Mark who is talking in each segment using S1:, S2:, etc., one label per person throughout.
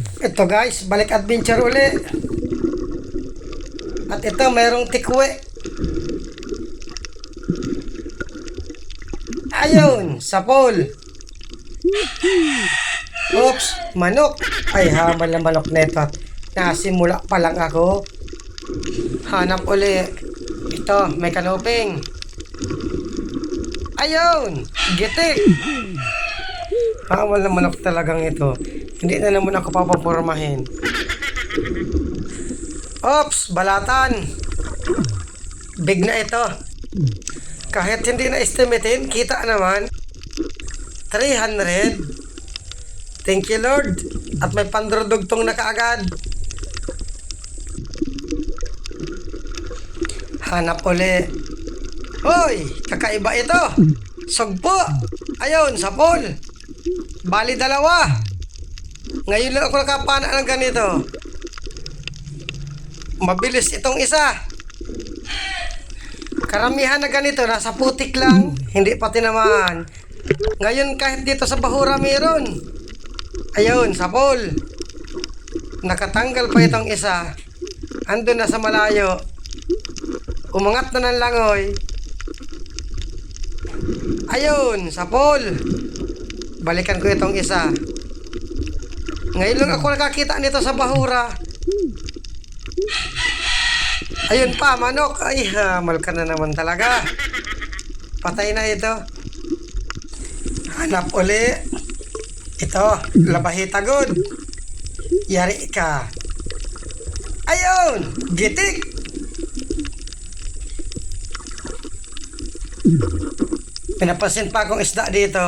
S1: Ito guys, balik adventure uli. At ito, mayroong tikwe. Ayun, sapol. Oops, manok. Ay, hamal na manok neto. Nasimula pa lang ako. Hanap uli. Ito, may kanuping. Ayun, gitik. Hamal na manok talagang ito. Hindi na naman ako papapormahin. Ops, balatan. Big na ito. Kahit hindi na estimatein, kita naman. 300. Thank you Lord. At may pandrodugtong na kaagad. Hanap uli. Hoy, kakaiba ito. Sugpo. Ayun, sapol. Bali dalawa. Ngayon lang ako nakapana ng ganito. Mabilis itong isa. Karamihan na ganito, nasa putik lang, hindi pa tinamaan. Ngayon kahit dito sa Bahura meron. Ayun, sapol. Nakatanggal pa itong isa. Ando na sa malayo. Umangat na ng langoy. Ayun, sapol. Balikan ko itong isa. Ngayon lang ako nakakita nito sa Bahura. Ayun pa, manok. Ay, hamal ka na naman talaga. Patay na ito. Hanap uli. Ito, labahita good. Yari ka. Ayun, gitik. Pinapansin pa akong isda dito.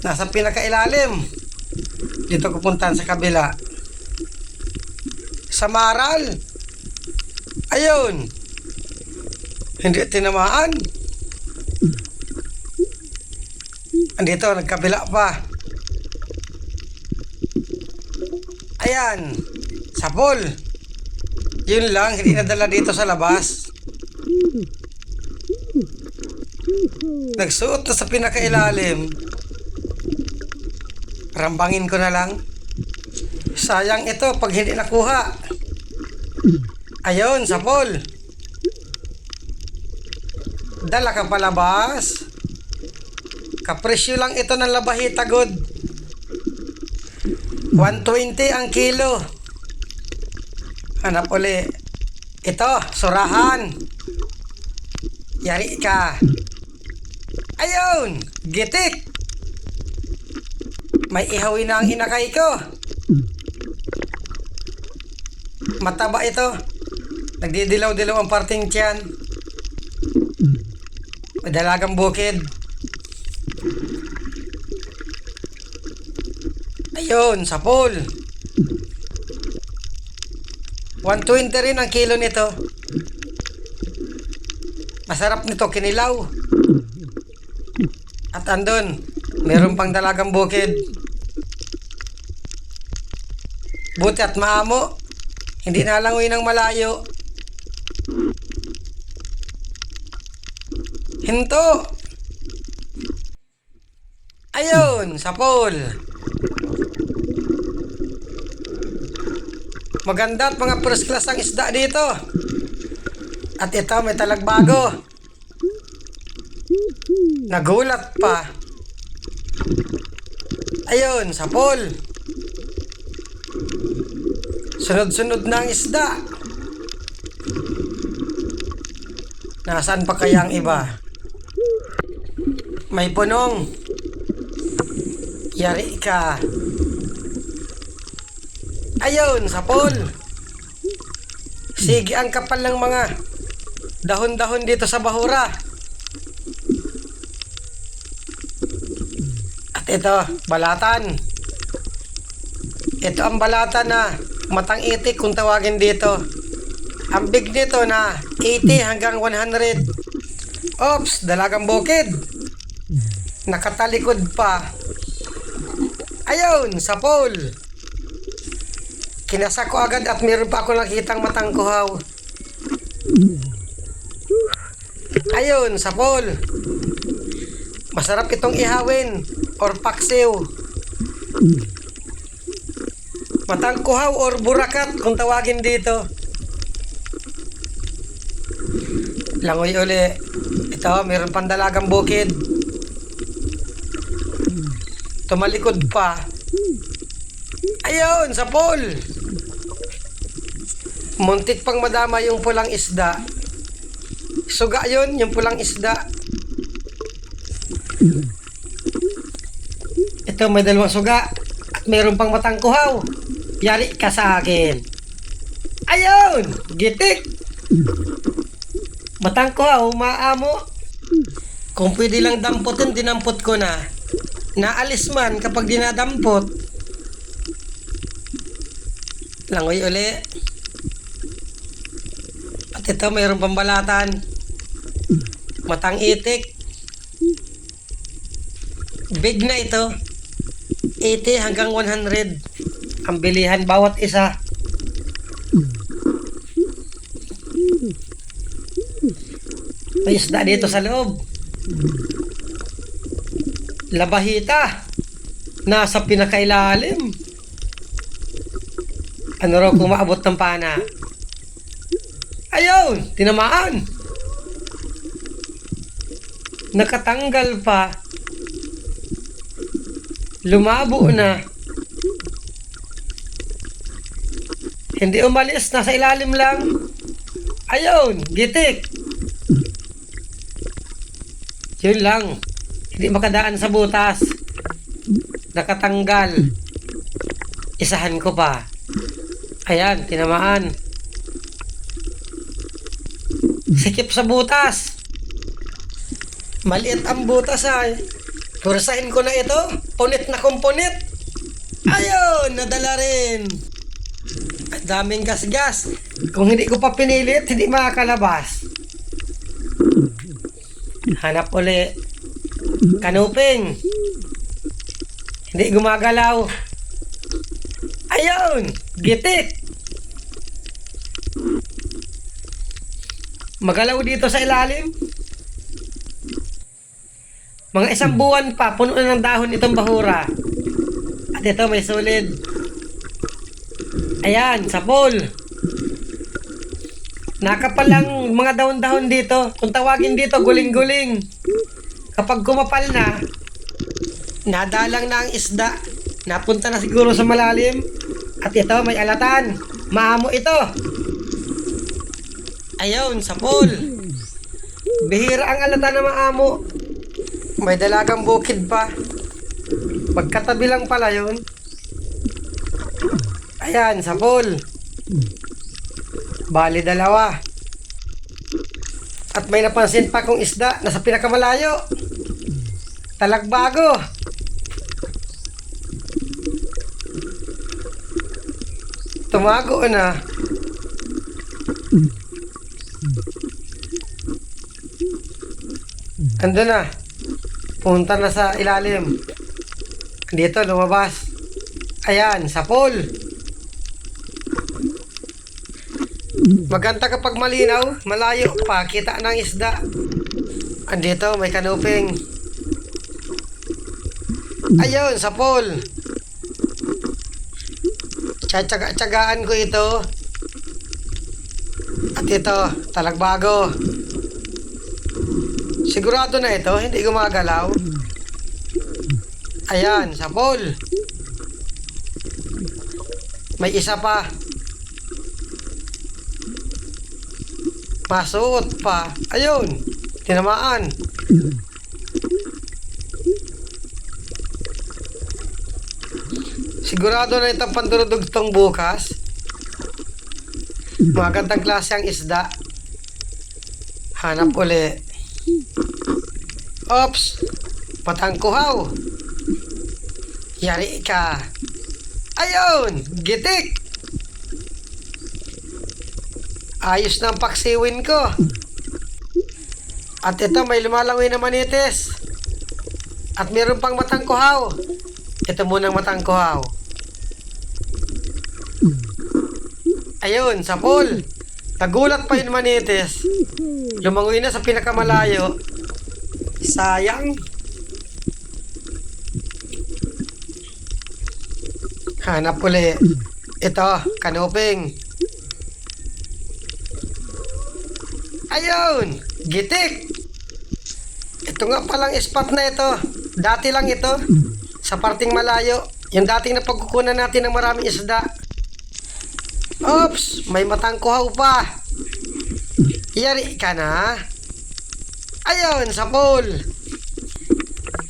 S1: Nasa pinakailalim. Dito ko puntahan sa kabila. Sa maral. Ayun. Hindi tinamaan. Andito, nagkabila pa. Ayan. Sapol. Yun lang, hindi nadala dito sa labas. Nagsuot na sa pinakailalim. Rambangin ko na lang. Sayang ito pag hindi nakuha. Ayun, sapol. Dala ka palabas. Kapresyo lang ito ng labahita good. 120 ang kilo. Hanap uli. Ito, surahan. Yari ka. Ayun, gitik. May ihawin na ang hinakay ko. Mataba ito. Nagdidilaw-dilaw ang parting tiyan. May dalagang bukid. Ayun, sapol. 120 rin ang kilo nito. Masarap nito, kinilaw. At andun, meron pang dalagang bukid. Buti at maamo. Hindi nalangoy ng malayo. Hinto! Ayun, sapol. Maganda at mga first class ang isda dito. At ito, may talagbago. Nagulat pa. Ayun, sapol. Sunod-sunod na ang isda. Nasaan pa kaya ang iba? May punong. Yari ka. Ayun, sapol. Sige, ang kapal ng mga dahon-dahon dito sa Bahura. At ito, balatan. Ito ang balatan na matang itik kung tawagin dito. Ang big nito na 80 hanggang 100. Ops, dalagang bukid. Nakatalikod pa. Ayun, sa pole. Kinasa ko agad at meron pa ako nakitang matang kuhaw. Ayun, sa pole. Masarap itong ihawin or paksiw. Matangkuhaw or burakat kung tawagin dito. Langoy uli. Ito, mayroon pang dalagang bukid. Tumalikod pa. Ayun, sa pool. Muntik pang madama yung pulang isda. Suga yun, yung pulang isda. Ito, may dalawang suga. At mayroon pang matangkuhaw. Yari ka sa akin. Ayun! Gitik! Matangkuhaw, maamo. Kung pwede lang damputin, dinampot ko na. Naalis man kapag dinadampot. Langoy uli. At ito, mayroong pambalatan. Matang itik. Big na ito. 80 hanggang 100 ang bilihan bawat isa. May isda dito sa loob. Labahita. Nasa pinakailalim. Ano raw kung maabot ng pana? Ayun! Tinamaan! Nakatanggal pa. Lumabo na. Hindi umalis, nasa ilalim lang. Ayun, gitik. Yun lang. Hindi makadaan sa butas. Nakatanggal. Isahan ko pa. Ayan, tinamaan. Sikip sa butas. Maliit ang butas ay. Pursahin ko na ito. Punit na kumpunit. Ayun, nadala rin. Daming gas-gas. Kung hindi ko pa pinilit, hindi makakalabas. Hanap uli. Kanuping. Hindi gumagalaw. Ayun! Gitik! Magalaw dito sa ilalim. Mga isang buwan pa, puno na ng dahon itong bahura. At ito may solid. Ayan, sa pool. Nakapalang mga dahon-dahon dito. Kung tawagin dito, guling-guling. Kapag kumapal na, nadalang na ang isda. Napunta na siguro sa malalim. At ito, may alatan. Maamo ito. Ayun, sa pool. Bihira ang alatan na maamo. May dalagang bukid pa. Pagkatabi lang pala yun. Ayan, sa pool. Bali dalawa. At may napansin pa kong isda na sa pinakamalayo. Talagbago. Tumago na. Ando na. Punta na sa ilalim. Dito, lumabas. Ayan, sa pool. Maganda kapag malinaw, malayo pa, kita ng isda. Andito, may kanuping. Ayun, sa pool. Tsatsaga-tsagaan ko ito. At ito, talagbago. Sigurado na ito, hindi gumagalaw. Ayan, sa pool. May isa pa. Masuot pa. Ayun, tinamaan. Sigurado na itong pandurudugtong bukas. Magandang klase ang isda. Hanap uli. Ops! Patangkuhaw! Yari ka! Ayun! Gitik! Ayos na ang paksiwin ko. At ito may lumalangoy na manitis. At meron pang matangkuhaw. Ito munang matangkuhaw. Ayun, sa pool. Nagulat pa yung manitis. Lumangoy na sa pinakamalayo. Sayang. Hanap uli. Ito, kanuping. Ayun! Gitik! Ito nga palang spot na ito. Dati lang ito. Sa parting malayo. Yung dating napagkukunan natin ng maraming isda. Oops! May matangkuhaw pa. Yari ka na. Ayun, sa pool.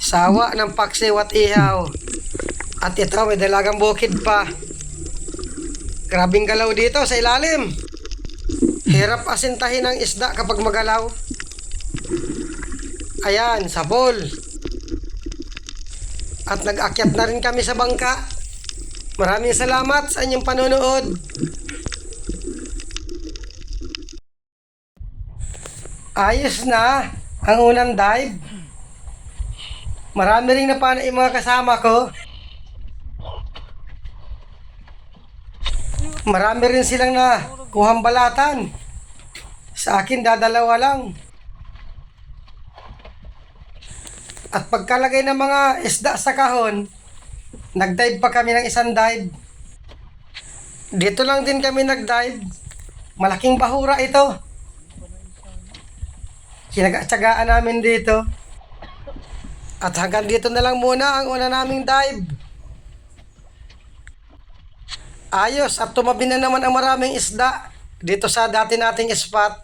S1: Sawa ng paksiw at ihaw. At ito, may dalagang bukid pa. Grabing galaw dito sa ilalim. Hirap asintahin ang isda kapag magalaw. Ayan, sa pool. At nag-akyat na rin kami sa bangka. Maraming salamat sa inyong panonood. Ayos na ang unang dive. Marami rin napana yung mga kasama ko. Marami rin silang na kuhang balatan. Sa akin, dadalawa lang. At pagkalagay ng mga isda sa kahon, nag-dive pa kami ng isang dive. Dito lang din kami nag-dive. Malaking bahura ito. Kinagatsagaan namin dito. At hanggang dito na lang muna ang una naming dive. Ayos at tumabi na naman ang maraming isda dito sa dati nating spot.